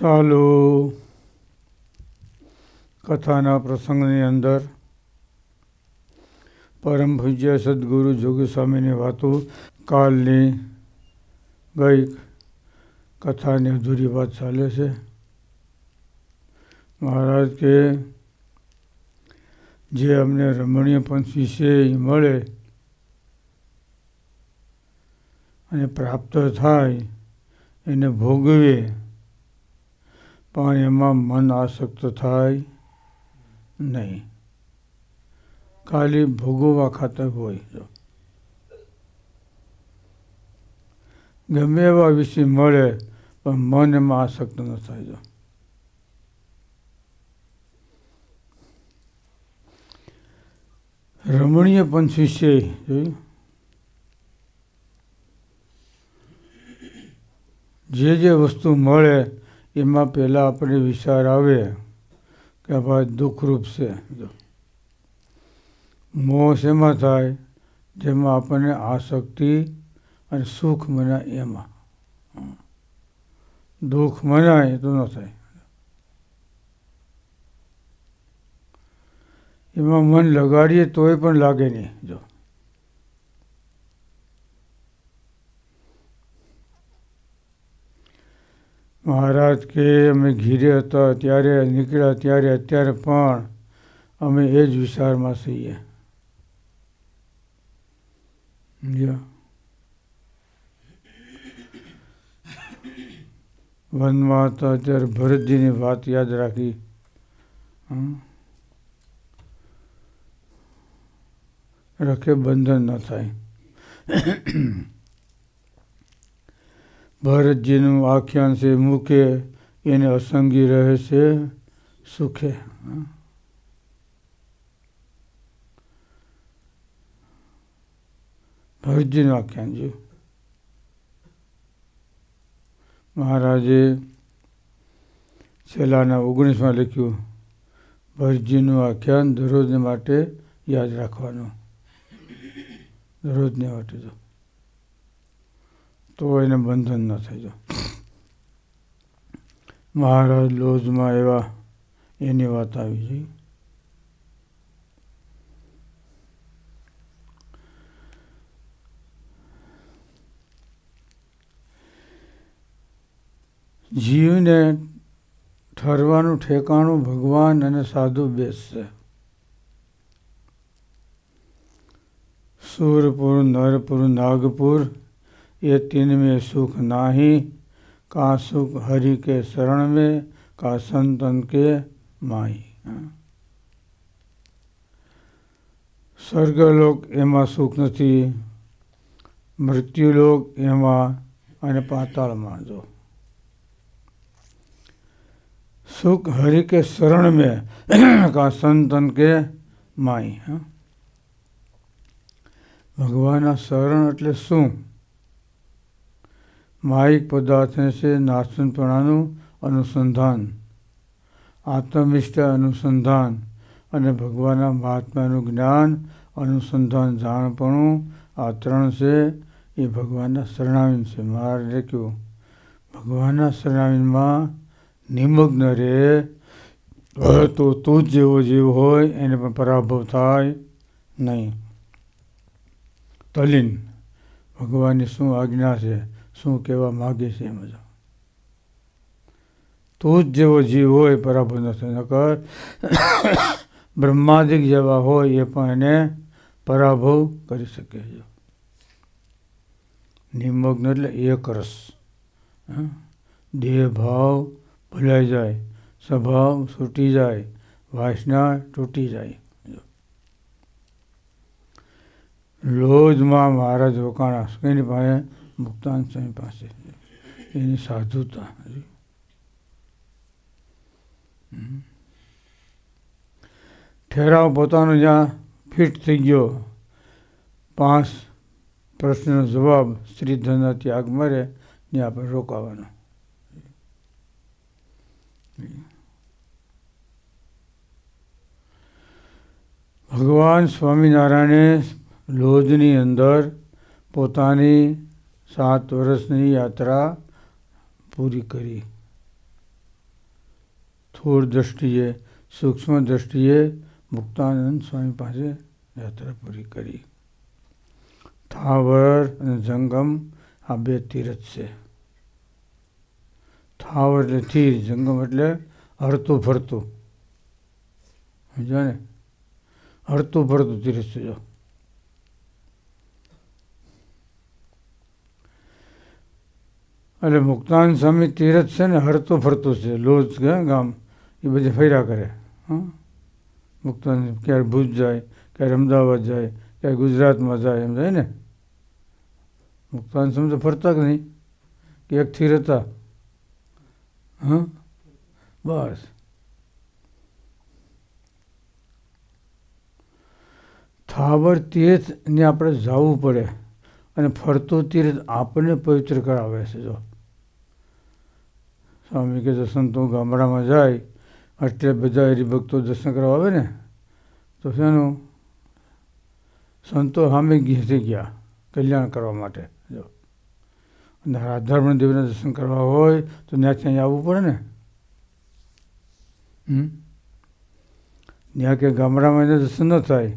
ચાલો કથાના પ્રસંગની અંદર પરમ પૂજ્ય સદગુરુ જોગી સ્વામીની વાતો કાલની ગઈ કથાની અધૂરી વાત ચાલે છે. મહારાજ કે જે અમને રમણીય પંથ વિશે મળે અને પ્રાપ્ત થાય, એને ભોગવીએ. પણ એમાં મન આસક્ત થાય નહીં. ખાલી ભોગવવા ખાતર હોય જો ગમે એવા વિષય મળે, પણ મન એમાં આસક્ત ન થાય જો રમણીય પંચ વિશે જોયું? જે જે વસ્તુ મળે એમાં પહેલાં આપણે વિચાર આવે કે ભાઈ દુઃખરૂપ છે. મોહ શેમાં થાય? જેમાં આપણને આસક્તિ અને સુખ મનાય એમાં. દુઃખ મનાય તો ન થાય. એમાં મન લગાડીએ તોય પણ લાગે નહીં. જો. મહારાજ કે, અમે ઘીરે હતા ત્યારે નીકળ્યા ત્યારે અત્યારે પણ અમે એ જ વિચારમાં છીએ. વનમાં હતા અત્યારે ભરતજીની વાત યાદ રાખી. રખે બંધન ન થાય. ભરતજીનું આખ્યાન છે મુખે એને અસંગી રહે છે, સુખે. ભરતજીનું આખ્યાન છે. મહારાજે છેલ્લાના ઓગણીસમાં લખ્યું, ભરતજીનું આખ્યાન દરરોજને માટે યાદ રાખવાનું. દરરોજને માટે જો તો એને બંધન ન થઈ જાય. મહારાજ લોજમાં એવા એની વાત આવી છે. જીવને ઠરવાનું ઠેકાણું ભગવાન અને સાધુ બેસશે. સુરપુર, નરપુર, નાગપુર ये तीन में सुख नाही का सुख हरि के शरण में का संतन के माही સ્વર્ગલોક એમાં સુખ નથી મૃત્યુલોક એમાં અને પાતાળમાં જો સુખ હરિ કે શરણ में का संतन के माई હા ભગવાનના શરણ એટલે શું માહિક પદાર્થને છે નાસ્તનપણાનું અનુસંધાન, આત્મનિષ્ઠ અનુસંધાન અને ભગવાનના મહાત્માનું જ્ઞાન અનુસંધાન જાણપણું, આ ત્રણ છે એ ભગવાનના શરણાવીન છે. મહારાજે કહ્યું, ભગવાનના શરણાવીનમાં નિમગ્ન રહે તો તું જ જેવો જીવ હોય, એને પણ પરાભવ થાય નહીં. તલીન, ભગવાનની શું આજ્ઞા છે? શું કહેવા માગે છે એમ જ. તું જ જેવો જીવ હોય પરાભવ નથી નકર બ્રહ્માદિક જેવા હોય એ પણ એને પરાભવ કરી શકે છે. નિમગ્ન એટલે એક રસ. દેહ ભાવ ભૂલાઈ જાય, સ્વભાવ છૂટી જાય, વાસના તૂટી જાય. લોજમાં મહારાજ રોકાણા. એની પાસે મુક્તાન સ્વામી પાસે. એની સાધુતા ઠેરાવ પોતાનો જ્યાં ફિટ થઈ ગયો, પાંચ પ્રશ્નનો જવાબ શ્રીધનના ત્યાગ મરે, ત્યાં આપણે રોકાવાનો. ભગવાન સ્વામિનારાયણે લોજની અંદર પોતાની સાત વર્ષની યાત્રા પૂરી કરી. થોડ દ્રષ્ટિએ, સૂક્ષ્મ દ્રષ્ટિએ મુક્તાનંદ સ્વામી પાસે યાત્રા પૂરી કરી. થાવર અને જંગમ આ બે તીરથ છે. થાવર એટલે થીર જંગમ એટલે હરતું ફરતું. સમજો ને? હરતું ફરતું તીરથ છે જો. એટલે મુક્તાન સ્વામી તીરથ છે ને, હરતું ફરતું છે, લોજ ગામ. એ બધે ફર્યા કરે. હા? મુક્તાન ક્યારે ભુજ જાય ક્યારે અમદાવાદ જાય ક્યારે ગુજરાતમાં જાય, એમ જાય ને. મુક્તાન સ્વામી તો ફરતા જ નહીં? કે એક થીર હતા હા? બસ. થાવર તીર્થને આપણે જવું પડે. અને ફરતું તીર્થ આપણને પવિત્ર કરાવે છે, જો. સ્વામી કે સંતો ગામડામાં જાય એટલે બધા હરિભક્તો દર્શન કરવા આવે ને, તો શેનું? સંતો સામે ઘેસી ગયા, કલ્યાણ કરવા માટે. જો. અને રાધારમણ દેવના દર્શન કરવા હોય, તો ત્યાંથી અહીં આવવું પડે ને. ત્યાં કે ગામડામાં એને દર્શન ન થાય.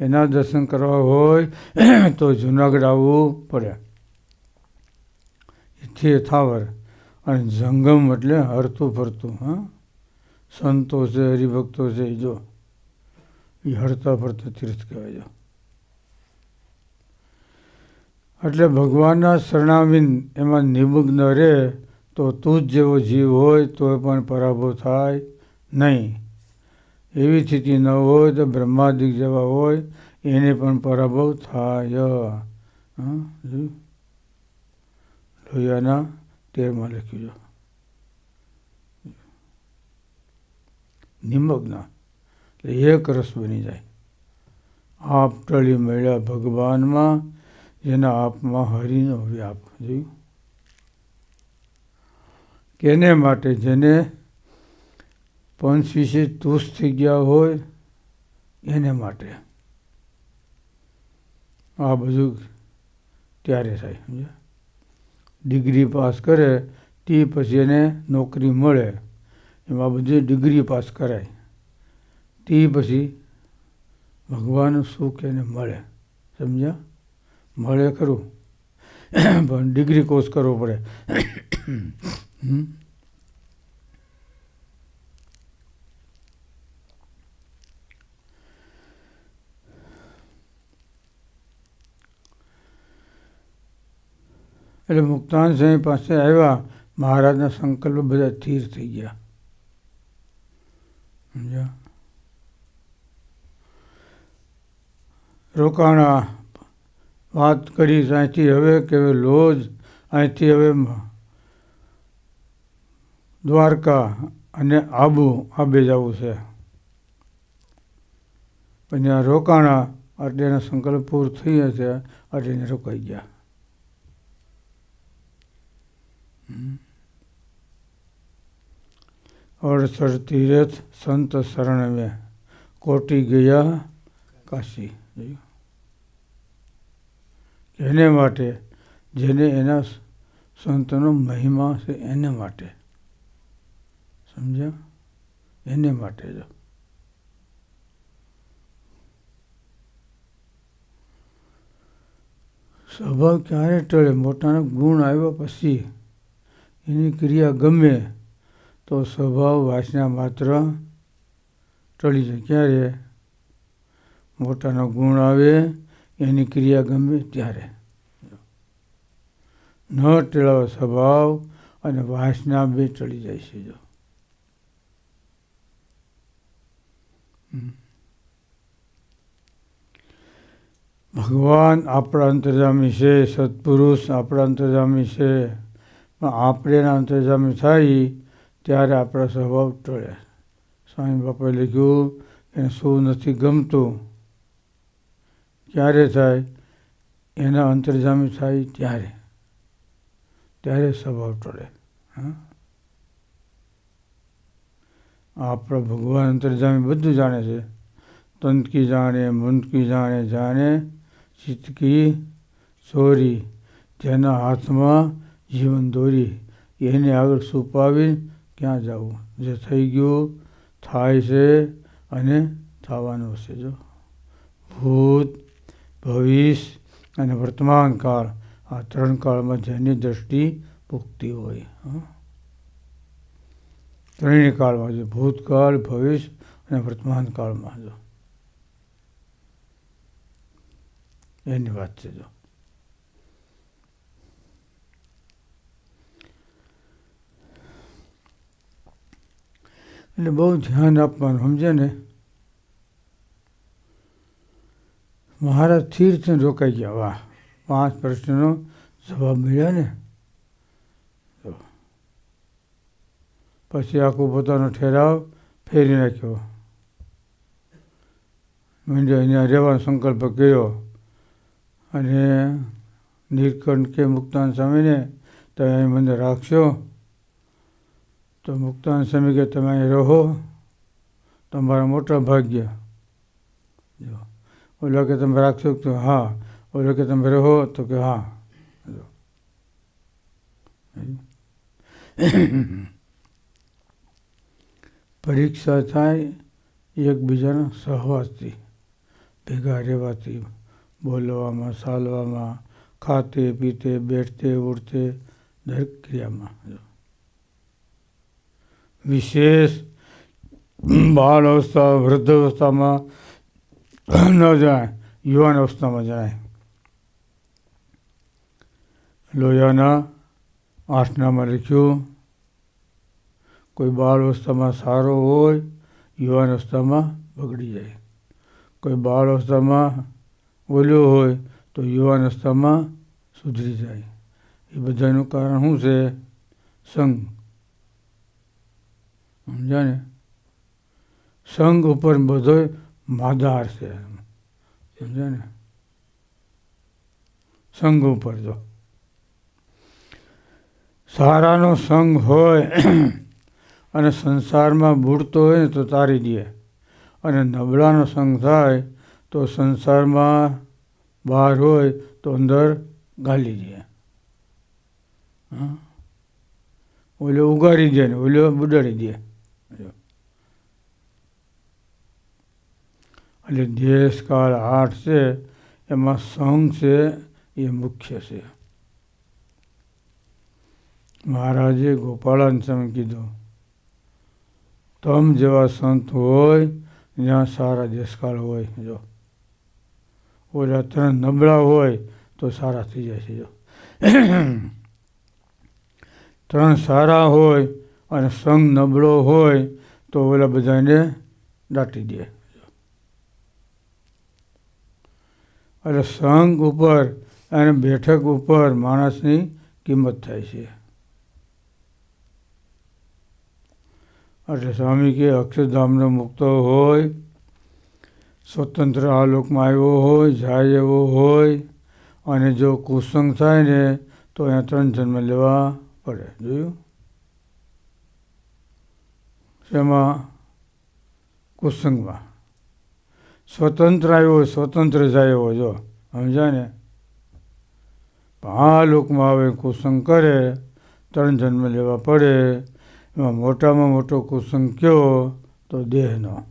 એના દર્શન કરવા હોય, તો જુનાગઢ આવવું પડે. છે થાવર અને જંગમ એટલે હરતું ફરતું, હા? સંતો છે, હરિભક્તો છે, એ જો, એ હરતા ફરતા તીર્થ કહેવાય એટલે ભગવાનના શરણાવીન એમાં નિમગ્ન રહે તો તું જ જેવો જીવ હોય તો પણ પરાભવ થાય નહીં. એવી સ્થિતિ ન હોય તો બ્રહ્માદિક જેવા હોય એને પણ પરાભવ થાય લોહિયાના તેરમાં લખ્યું છે. નિમગ્ન. એટલે એક રસ બની જાય. આપ ટળી મળ્યા ભગવાનમાં, જેના આપમાં હરિનો વ્યાપ. જોયું? કેને માટે જેને પંચ વિશે તુષ થઈ ગયા હોય, એને માટે? આ બધું ત્યારે થાય, સમજ્યા? ડિગ્રી પાસ કરે, તે પછી એને નોકરી મળે. એમાં બધી ડિગ્રી પાસ કરાય. તે પછી ભગવાનનું સુખ એને મળે. સમજ્યા? મળે ખરું. પણ ડિગ્રી કોર્સ કરવો પડે. એટલે મુક્તાનસિંહ પાસે આવ્યા. મહારાજના સંકલ્પ બધા સ્થિર થઈ ગયા. રોકાણા. વાત કરી અહીંથી હવે કે લોજ. અહીંથી હવે દ્વારકા અને આબુ. આબે જવું છે. પણ ત્યાં રોકાણા એટલે એના સંકલ્પ પૂર થઈ હશે એટલે અટલે રોકાઈ ગયા. અડસઠ તીર્થ સંત શરણ મેં કોટી ગયા કાશી. એને માટે, જેને એના સંતનો મહિમા છે એને માટે. સમજ્યા? એને માટે જો. સ્વભાવ ક્યારે ટળે? મોટાનો ગુણ આવ્યા પછી એની ક્રિયા ગમે તો સ્વભાવ, વાસના માત્ર ટળી જાય. ક્યારે? મોટાનો ગુણ આવે, એની ક્રિયા ગમે ત્યારે. ન ટેળાવો સ્વભાવ અને વાસના બે ટળી જાય છે જો. ભગવાન આપણા અંતર્જામી છે, સત્પુરુષ આપણા અંતર્જામી છે. પણ આપણે એના અંતર્જામી થાય ત્યારે આપણા સ્વભાવ ટળે. સ્વામી બાપાએ લખ્યું, એને શું નથી ગમતું. ક્યારે થાય, એના અંતર્જામી થાય ત્યારે. ત્યારે સ્વભાવ ટળે. હા? આપણા ભગવાન અંતર્જામી બધું જાણે છે. તંતકી જાણે મુંદકી જાણે જાણે ચિતકી ચોરી. જેના હાથમાં જીવન દોરી, એને આગળ સુપાવી ક્યાં જવું? જે થઈ ગયું, થાય છે અને થવાનું છે જો. ભૂત, ભવિષ્ય અને વર્તમાન કાળ, આ ત્રણ કાળમાં જેની દ્રષ્ટિ પૂગતી હોય. ત્રણેય કાળમાં જો ભૂતકાળ, ભવિષ્ય અને વર્તમાન કાળમાં જો. એની વાત છે જો. એટલે બહુ ધ્યાન આપવાનું સમજે ને? મહારાજ તીર્થને રોકાઈ ગયા. વાહ, પાંચ પ્રશ્નનો જવાબ મળ્યા ને. પછી આખું પોતાનો ઠેરાવ ફેરી નાખ્યો. મંડ્યો અહીંયા રહેવાનો સંકલ્પ કર્યો અને નીલકંઠ કે મુક્તાન સ્વામીને તમે અહીં મને રાખશો તો મુક્તાન સ્વામી કે તમે અહીં રહો, તમારા મોટા ભાગ્ય. જો. ઓલો કે તમે રાખશો તો હા. ઓલો કે તમે રહો તો કે હા. જો. પરીક્ષા થાય, એકબીજાના સહવાસથી, ભેગા રહેવાથી, બોલવામાં ચાલવામાં ખાતે પીતે બેઠતે, ઉઠતે, દરેક ક્રિયામાં. જો. વિશેષ બાળ અવસ્થા, વૃદ્ધ અવસ્થામાં ન જાય યુવાન અવસ્થામાં જાય લોહિયાના આઠનામાં લખ્યું, કોઈ બાળ અવસ્થામાં સારો હોય, યુવાન અવસ્થામાં બગડી જાય. કોઈ બાળ અવસ્થામાં ઓલ્યો હોય, તો યુવાન અવસ્થામાં સુધરી જાય. એ બધાનું કારણ શું છે? સંગ સમજ્યા ને? સંઘ ઉપર બધો માદાર છે સમજ્યા ને? સંઘ ઉપર જો. સારાનો સંગ હોય અને સંસારમાં બુડતો હોય ને તો તારી દે. અને નબળાનો સંઘ થાય તો સંસારમાં બહાર હોય તો અંદર ગાલી દે. હા? ઓલો ઉગાડી દે ને, ઓલો બુડાડી દે. એટલે દેશકાળ આઠ છે, એમાં સંઘ છે, એ મુખ્ય છે. મહારાજે ગોપાળાન સ્વામી કીધું, તમ જેવા સંત હોય, ત્યાં સારા દેશકાળ હોય, જો. ઓલા ત્રણ નબળા હોય, તો સારા થઈ જાય છે, જો. ત્રણ સારા હોય અને સંઘ નબળો હોય, તો ઓલા બધાને દાટી દે. એટલે સંઘ ઉપર અને બેઠક ઉપર માણસની કિંમત થાય છે. એટલે સ્વામી કે અક્ષરધામનો મુક્ત હોય, સ્વતંત્ર આલોકમાં આવ્યો હોય, જાય એવો હોય, અને જો કુસંગ થાય ને, તો અહીંયા ત્રણ જન્મ લેવા પડે. જોયું? શેમાં? કુસંગમાં. સ્વતંત્ર આવ્યો સ્વતંત્ર જાયો જો. સમજાય ને આ લોકમાં આવે કુસંગ કરે, ત્રણ જન્મ લેવા પડે, એમાં મોટામાં મોટો કુસંગ કયો, તો દેહનો.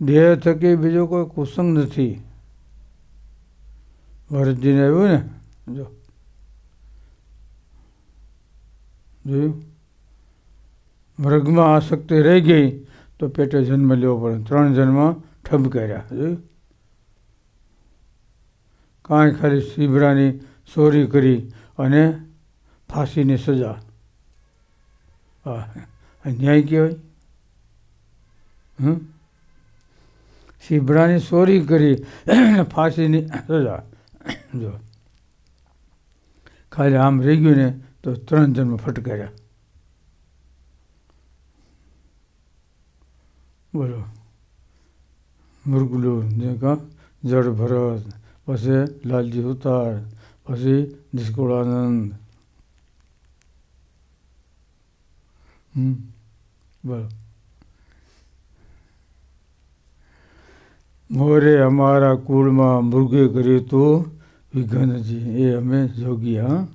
દેહ થકી બીજો કોઈ કુસંગ નથી. ભરતજીને આવ્યું ને? જો. જોયું? મૃગમાં આસક્તિ રહી ગઈ. તો પેટે જન્મ લેવો પડે. ત્રણ જન્મ ઠબકાર્યા જોયું કાંઈ ખાલી સીબડાની ચોરી કરી અને ફાંસીની સજા. ન્યાય કહેવાય? હમ? ચોરી કરી ફાંસીની સજા. જો. ખાલી આમ રહી ગયું ને તો ત્રણ જન્મ ફટકાર્યા બોલો. મૃગલો જે કા જડ ભરત, પછી લાલજી ઉતાર, પછી નિષ્કુળાનંદ. બોલો. મોરે અમારા કુળમાં મૃગે કર્યું તો વિઘ્નજી, એ અમે જોગી હા?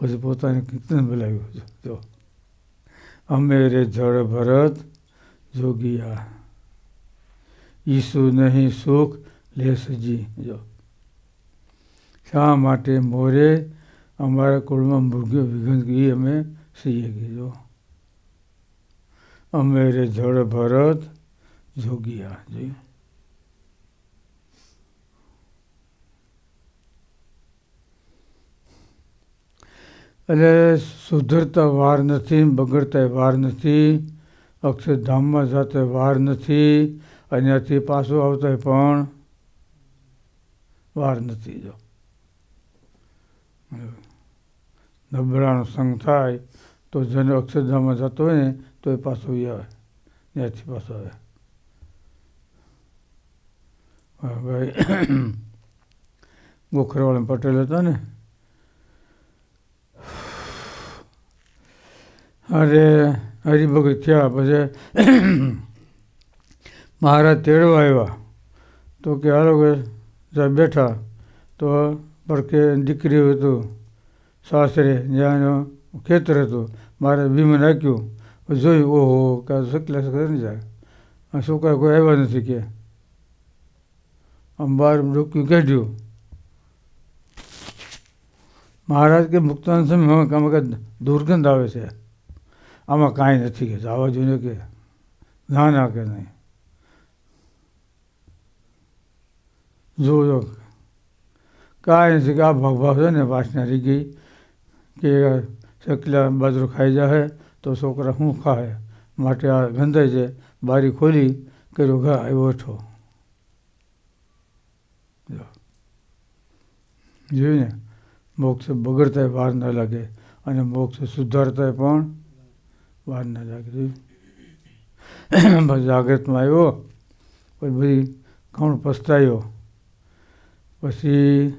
પછી પોતાને કીર્તન બોલાવ્યું જો. અમે રે જળ ભરત જોગિયા ઈસુ નહીં સુખ લે સજી જો શા માટે મોરે અમારા કુળમાં મૃગ્યો વિગંદગી અમે સીએ જો અમે રે જળ ભરત જોગિયા જોયું એટલે સુધરતા વાર નથી બગડતા વાર નથી અક્ષરધામમાં જતા વાર નથી અહીંયાથી પાછું આવતા પણ વાર નથી જો. નબળાનો સંગ થાય તો જેને અક્ષરધામમાં જતો હોય ને તો એ પાછો આવે, ત્યાંથી પાછો આવે. ભાઈ ગોખરવાળા પટેલ હતા ને? અરે હરિભગત થયા. પછી મહારાજ તેડવા આવ્યા. તો કે, હાલો સાહેબ બેઠા. તો પડકે દીકરી હતું, સાસરે, જ્યાં ખેતર હતું. મારે વીમે નાખ્યું. જોયું, ઓહો, કે શકલા નહીં જાય છોકરા કોઈ આવ્યા નથી કે. આમ બહાર ડોક્યું કાઢ્યું. મહારાજ કે મુક્તાન સમય કામ દુર્ગંધ આવે છે. આમાં કાંઈ નથી કે આવવા જોઈએ કે ના ના કે નહીં. જોજો. કાંઈ નથી કે આ ભાગ છે ને, વાસના રહી ગઈ કે શકલા બાજરો ખાઈ જાય તો છોકરા શું ખાય માટે આ ગંધાઈ છે. બારી ખોલી કર્યો ઘા, આવ્યો છો જોયું ને? મોક્ષ બગડતા વાર ન લાગે અને મોક્ષ સુધારતા પણ વાર જાગૃત જાગૃતમાં આવ્યો, પછી બધી ઘણું પસ્તાયો. પછી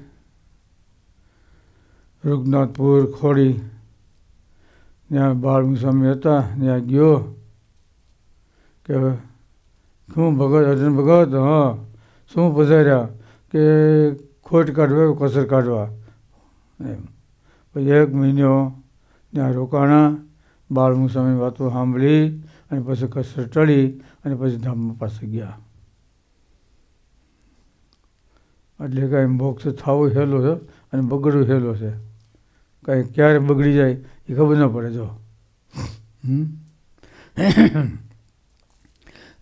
રૂગનાથપુર ખોડી ત્યાં બાળ સ્વામી હતા, ત્યાં ગયો. કે શું ભગત, અર્જુન ભગત? હા, શું પધાર્યા? કે ખોટ કાઢવા કસર કાઢવા? એમ. પછી એક મહિનો ત્યાં રોકાણા. બાળ સ્વામી વાતો સાંભળી અને પછી કસર ટળી અને પછી ધામમાં પાસે ગયા. એટલે કાંઈ મોક્ષ થાવો હેલો છે અને બગડવું હેલો છે. કાંઈ ક્યારે બગડી જાય એ ખબર ન પડે, જો.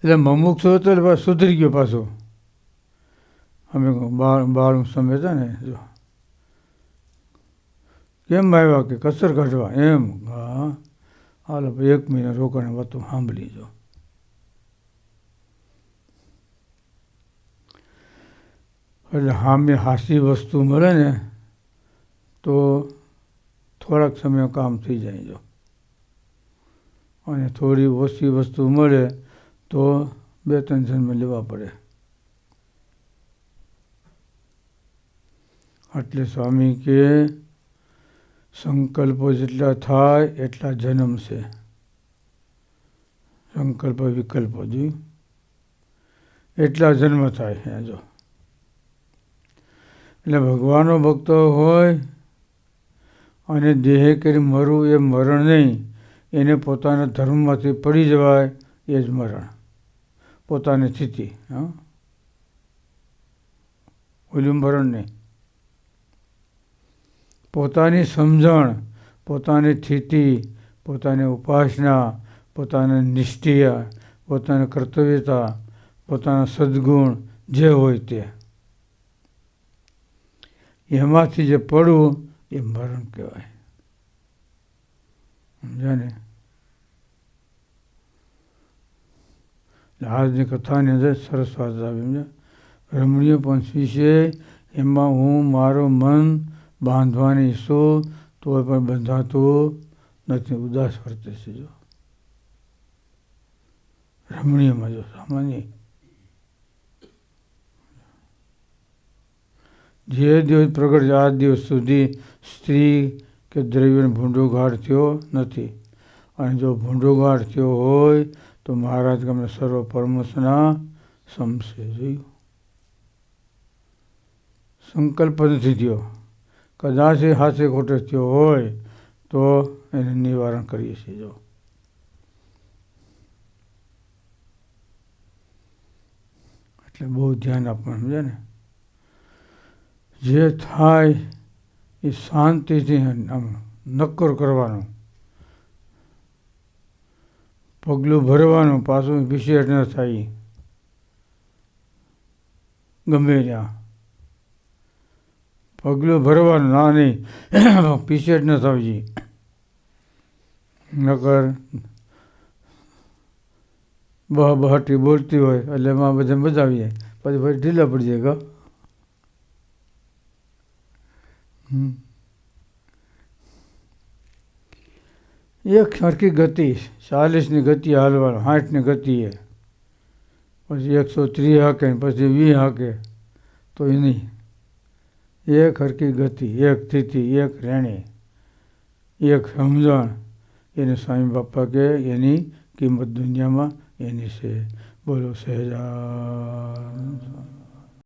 એટલે મમુક્ષ હતો સુધરી ગયો પાછો. અમે બાળ બાળ સમય હતા ને, જો. કેમ આવ્યા કે કસર કાઢવા? એમ, હા. હાલો એક મહિના રોકાણ વાતો સાંભળી જો. એટલે સામે હાસી વસ્તુ મળે ને તો થોડાક સમય કામ થઈ જાય જો. અને થોડી ઓછી વસ્તુ મળે તો બે જન્મ લેવા પડે. એટલે સ્વામી કે સંકલ્પો જેટલા થાય એટલા જન્મ છે. સંકલ્પ વિકલ્પો જોયું એટલા જન્મ થાય ત્યાં જો. એટલે ભગવાનનો ભક્તો હોય અને દેહે કરી મરવું એ મરણ નહીં, એને પોતાના ધર્મમાંથી પડી જવાય એ જ મરણ. પોતાની સ્થિતિ, હા. ઓલું મરણ નહીં. પોતાની સમજણ, પોતાની સ્થિતિ, પોતાની ઉપાસના, પોતાની નિષ્ઠિય, પોતાની કર્તવ્યતા, પોતાના સદગુણ જે હોય તે. એમાંથી જે પડવું એ મરણ કહેવાય. સમજાને આજની કથાની અંદર સરસ વાત આવી રમણીય પંચ વિશે એમાં હું મારો મન બાંધવાની ઈચ્છો તો પણ બંધાતું નથી, ઉદાસ વર્તે છે જો. રમણીયમાં જો સામાન્ય. જે દિવસ પ્રગટ આ દિવસ સુધી સ્ત્રી કે દ્રવ્યનો ભૂંડોગાઢ થયો નથી. અને જો ભૂંડોગાઢ થયો હોય, તો મહારાજ ગમે સર્વ પરમસના સમશે, જોયું? સંકલ્પ નથી થયો. કદાચ એ હાથે ખોટે થયો હોય તો એને નિવારણ કરીએ છીએ, જો. એટલે બહુ ધ્યાન આપવાનું છે ને? જે થાય એ શાંતિથી આમ નક્કર કરવાનું. પગલું ભરવાનું, પાછું વિશેષ ન થાય. ગમે ત્યાં. પગલું ભરવાનું, ના નહીં. પીસેટ ન થવી નકર બહ બહાટી બોલતી હોય, એટલે એમાં બધા મજા આવી જાય. પછી ભાઈ ઢીલા પડી જાય કા એક સરખી ગતિ, ચાલીસની ગતિ હાલવાનું સાઠની ગતિએ પછી એકસો ત્રીસ હાકે, પછી વીસ હાકે. તો એ નહીં. એક હરકી ગતિ, એક સ્થિતિ, એક રેણી, એક સમજણ. એને સ્વામી બાપા કે એની કિંમત દુનિયામાં એની છે. બોલો સહેજા